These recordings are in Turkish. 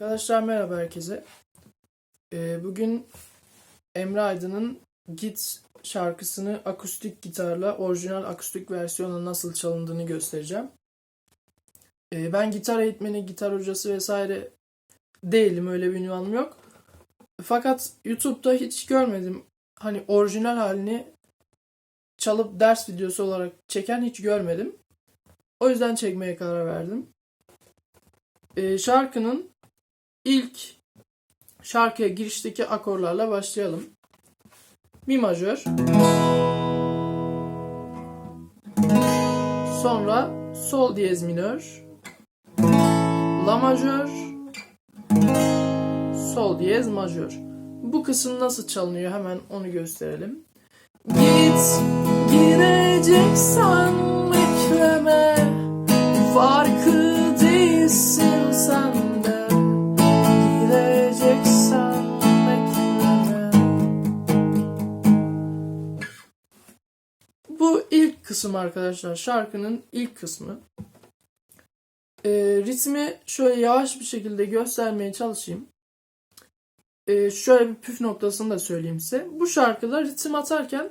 Arkadaşlar merhaba herkese. Ee, bugün Emre Aydın'ın Git şarkısını akustik gitarla orijinal akustik versiyonla nasıl çalındığını göstereceğim. Ee, ben gitar eğitmeni, gitar hocası vesaire değilim. Öyle bir ünvanım yok. Fakat YouTube'da hiç görmedim. Hani orijinal halini çalıp ders videosu olarak çeken hiç görmedim. O yüzden çekmeye karar verdim. Ee, şarkının ilk şarkıya girişteki akorlarla başlayalım. Mi majör. Sonra sol diyez minör. La majör. Sol diyez majör. Bu kısım nasıl çalınıyor hemen onu gösterelim. Git gireceksen kısım arkadaşlar. Şarkının ilk kısmı. Ee, ritmi şöyle yavaş bir şekilde göstermeye çalışayım. Ee, şöyle bir püf noktasını da söyleyeyim size. Bu şarkıda ritim atarken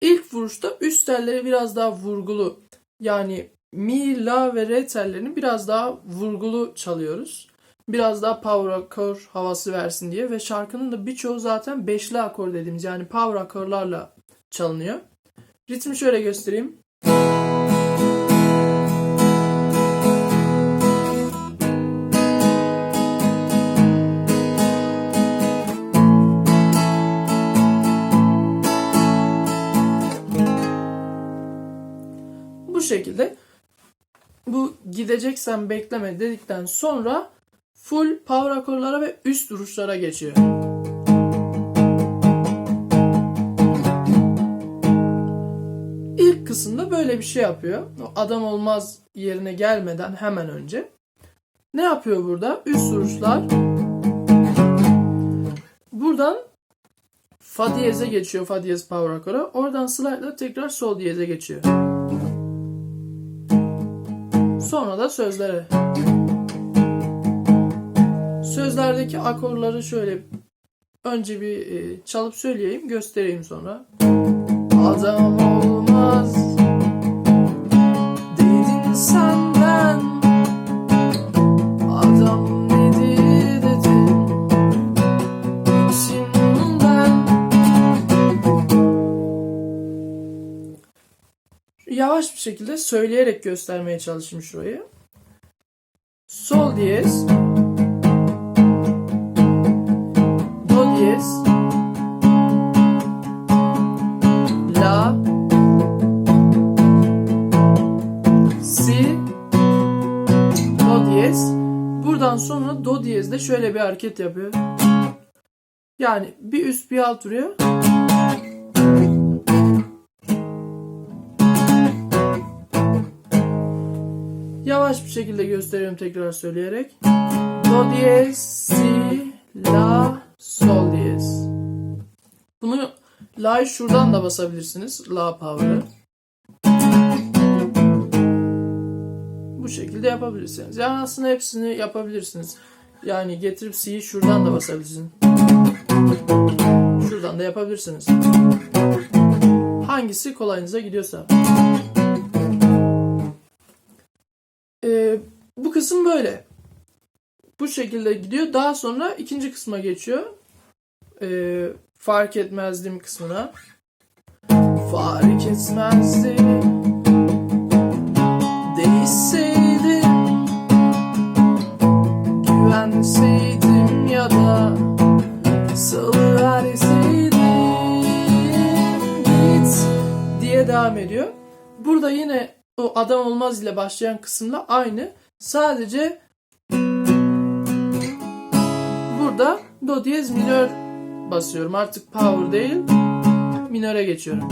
ilk vuruşta üst telleri biraz daha vurgulu. Yani mi, la ve re tellerini biraz daha vurgulu çalıyoruz. Biraz daha power akor havası versin diye ve şarkının da birçoğu zaten beşli akor dediğimiz yani power akorlarla çalınıyor. Ritmi şöyle göstereyim. Bu şekilde bu gideceksen bekleme dedikten sonra full power akorlara ve üst duruşlara geçiyor. Kısımda böyle bir şey yapıyor. O adam olmaz yerine gelmeden hemen önce. Ne yapıyor burada? Üst duruşlar. Buradan fa diyeze geçiyor. Fa diyez power akora. Oradan slide'la tekrar sol diyeze geçiyor. Sonra da sözlere. Sözlerdeki akorları şöyle önce bir e, çalıp söyleyeyim, göstereyim sonra. Adam olmaz Yavaş bir şekilde söyleyerek göstermeye çalışayım şurayı. Sol diyez Do diyez La Si Do diyez Buradan sonra Do diyezde şöyle bir hareket yapıyor. Yani bir üst bir alt vuruyor. Yavaş bir şekilde gösteriyorum tekrar söyleyerek. Do diyez, si, la, sol diyez. Bunu la'yı şuradan da basabilirsiniz. La power'ı. Bu şekilde yapabilirsiniz. Yani aslında hepsini yapabilirsiniz. Yani getirip si'yi şuradan da basabilirsiniz. Şuradan da yapabilirsiniz. Hangisi kolayınıza gidiyorsa. Kısım böyle. Bu şekilde gidiyor. Daha sonra ikinci kısma geçiyor. Ee, fark etmezdim kısmına. Fark etmezdi. Değişseydim. Güvenseydim ya da salıverseydim. Git diye devam ediyor. Burada yine o adam olmaz ile başlayan kısımla aynı. Sadece burada do diyez minör basıyorum. Artık power değil minöre geçiyorum.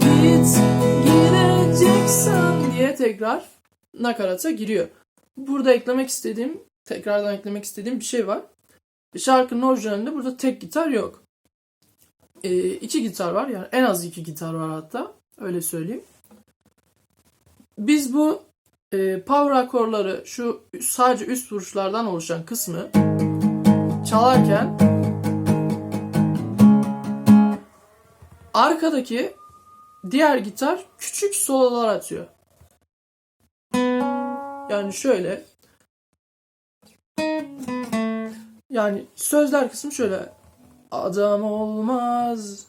Git gireceksen diye tekrar nakarata giriyor. Burada eklemek istediğim, tekrardan eklemek istediğim bir şey var. Şarkının orijinalinde burada tek gitar yok. Ee, iki gitar var yani en az iki gitar var hatta. Öyle söyleyeyim. Biz bu e, power akorları şu sadece üst vuruşlardan oluşan kısmı çalarken arkadaki diğer gitar küçük sololar atıyor. Yani şöyle. Yani sözler kısmı şöyle. Adam olmaz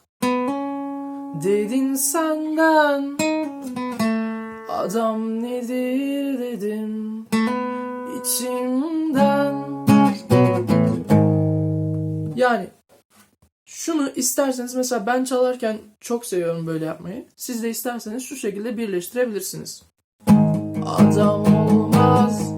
dedin senden adam nedir dedim içimden yani şunu isterseniz mesela ben çalarken çok seviyorum böyle yapmayı. Siz de isterseniz şu şekilde birleştirebilirsiniz. Adam olmaz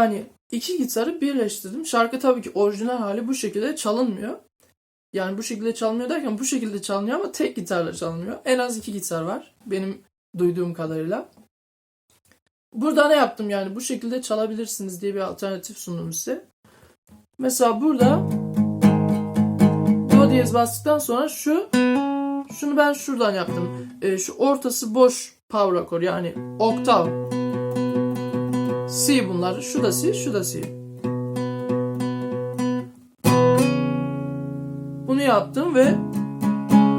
Yani iki gitarı birleştirdim. Şarkı tabii ki orijinal hali bu şekilde çalınmıyor. Yani bu şekilde çalınmıyor derken bu şekilde çalınıyor ama tek gitarla çalınmıyor. En az iki gitar var benim duyduğum kadarıyla. Burada ne yaptım yani bu şekilde çalabilirsiniz diye bir alternatif sundum size. Mesela burada Do diyez bastıktan sonra şu şunu ben şuradan yaptım. Ee, şu ortası boş power akor yani oktav. C bunlar. Şu da C, şu da C. Bunu yaptım ve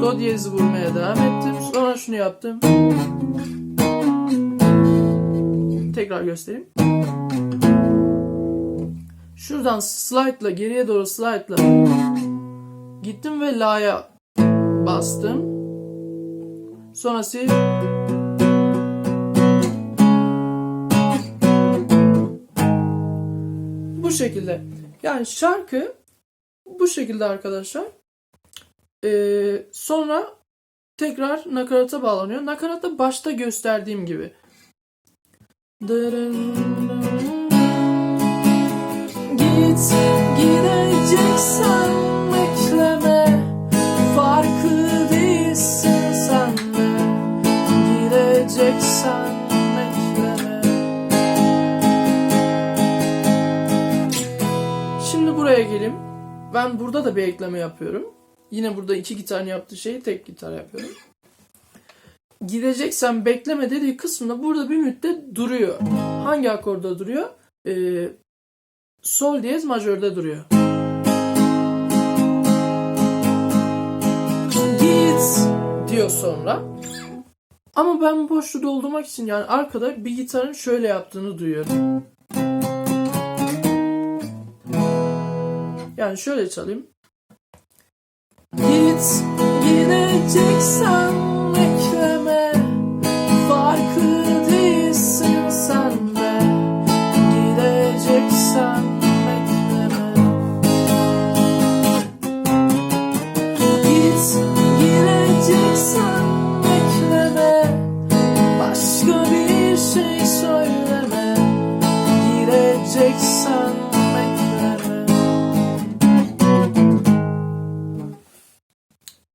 Do diyezi vurmaya devam ettim. Sonra şunu yaptım. Tekrar göstereyim. Şuradan slide'la geriye doğru slide'la gittim ve la'ya bastım. Sonrası bu şekilde. Yani şarkı bu şekilde arkadaşlar. Ee, sonra tekrar nakarata bağlanıyor. Nakaratta başta gösterdiğim gibi. Git gideceksen Ben burada da bir ekleme yapıyorum. Yine burada iki gitarın yaptığı şeyi tek gitar yapıyorum. Gideceksen bekleme dediği kısmında burada bir müddet duruyor. Hangi akorda duruyor? Ee, sol diyez majörde duruyor. Git diyor sonra. Ama ben boşluğu doldurmak için yani arkada bir gitarın şöyle yaptığını duyuyorum. Yani şöyle çalayım. Git gideceksen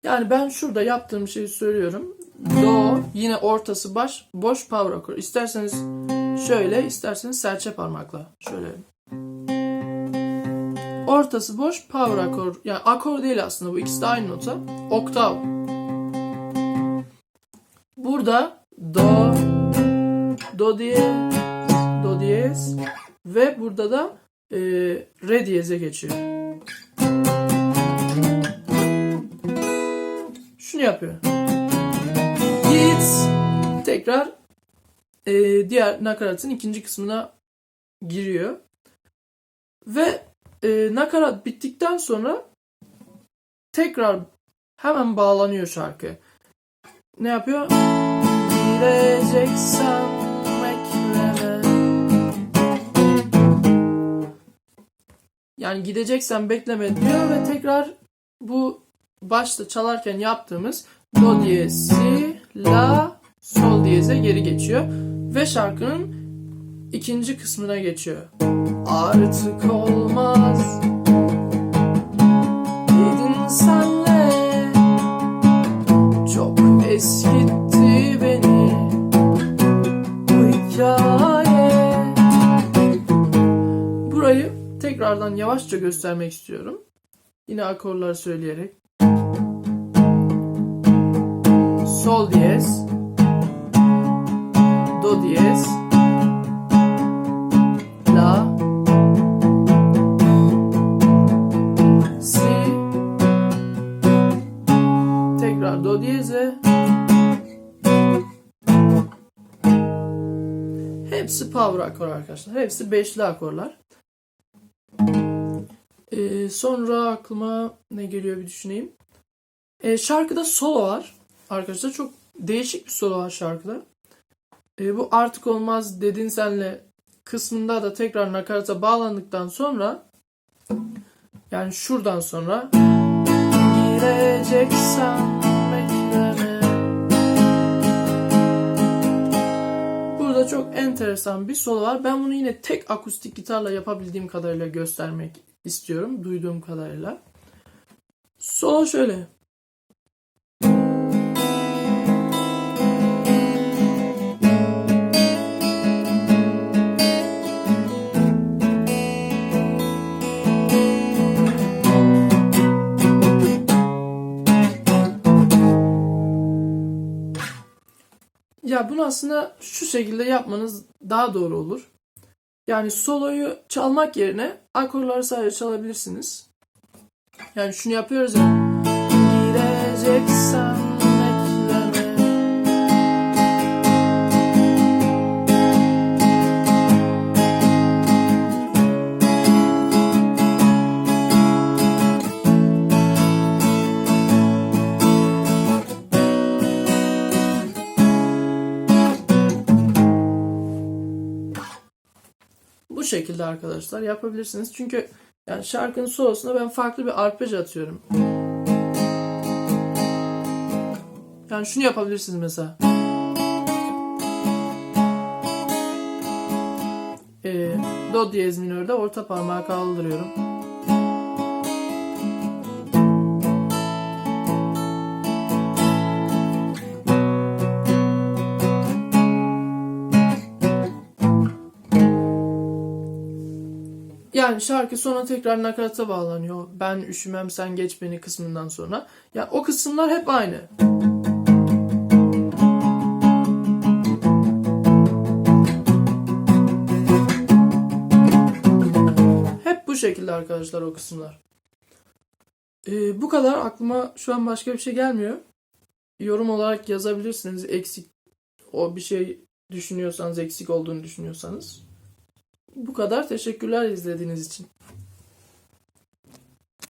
Yani ben şurada yaptığım şeyi söylüyorum. Do yine ortası baş boş power akor. İsterseniz şöyle, isterseniz serçe parmakla. Şöyle. Ortası boş power akor. Yani akor değil aslında bu ikisi de aynı nota. Oktav. Burada do do diye do diyez ve burada da e, re diyeze geçiyor. Şunu yapıyor. Git. Tekrar e, diğer nakaratın ikinci kısmına giriyor. Ve e, nakarat bittikten sonra tekrar hemen bağlanıyor şarkı. Ne yapıyor? Bekleme. Yani gideceksen bekleme diyor ve tekrar bu başta çalarken yaptığımız do diyez, si, la, sol diyeze geri geçiyor ve şarkının ikinci kısmına geçiyor. Artık olmaz dedin senle çok eskitti beni bu hikaye göstermek istiyorum. Yine akorları söyleyerek. Sol diyez. Do diyez. La. Si. Tekrar do diyeze. Hepsi power akor arkadaşlar. Hepsi beşli akorlar. Ee, sonra aklıma ne geliyor bir düşüneyim. Ee, şarkıda solo var. Arkadaşlar çok değişik bir solo var şarkıda. Ee, bu artık olmaz dedin senle kısmında da tekrar nakarata bağlandıktan sonra yani şuradan sonra gireceksen bekleme Burada çok enteresan bir solo var. Ben bunu yine tek akustik gitarla yapabildiğim kadarıyla göstermek istiyorum. Duyduğum kadarıyla. Solo şöyle. Ya bunu aslında şu şekilde yapmanız daha doğru olur. Yani soloyu çalmak yerine akorları sadece çalabilirsiniz. Yani şunu yapıyoruz ya. Gireceksen şekilde arkadaşlar yapabilirsiniz. Çünkü yani şarkının solosuna ben farklı bir arpej atıyorum. Yani şunu yapabilirsiniz mesela. Ee, do diyez minörde orta parmağı kaldırıyorum. Yani şarkı sonra tekrar nakarata bağlanıyor. Ben üşümem sen geç beni kısmından sonra. Ya o kısımlar hep aynı. Hep bu şekilde arkadaşlar o kısımlar. Ee, bu kadar aklıma şu an başka bir şey gelmiyor. Yorum olarak yazabilirsiniz. Eksik o bir şey düşünüyorsanız, eksik olduğunu düşünüyorsanız. Bu kadar. Teşekkürler izlediğiniz için.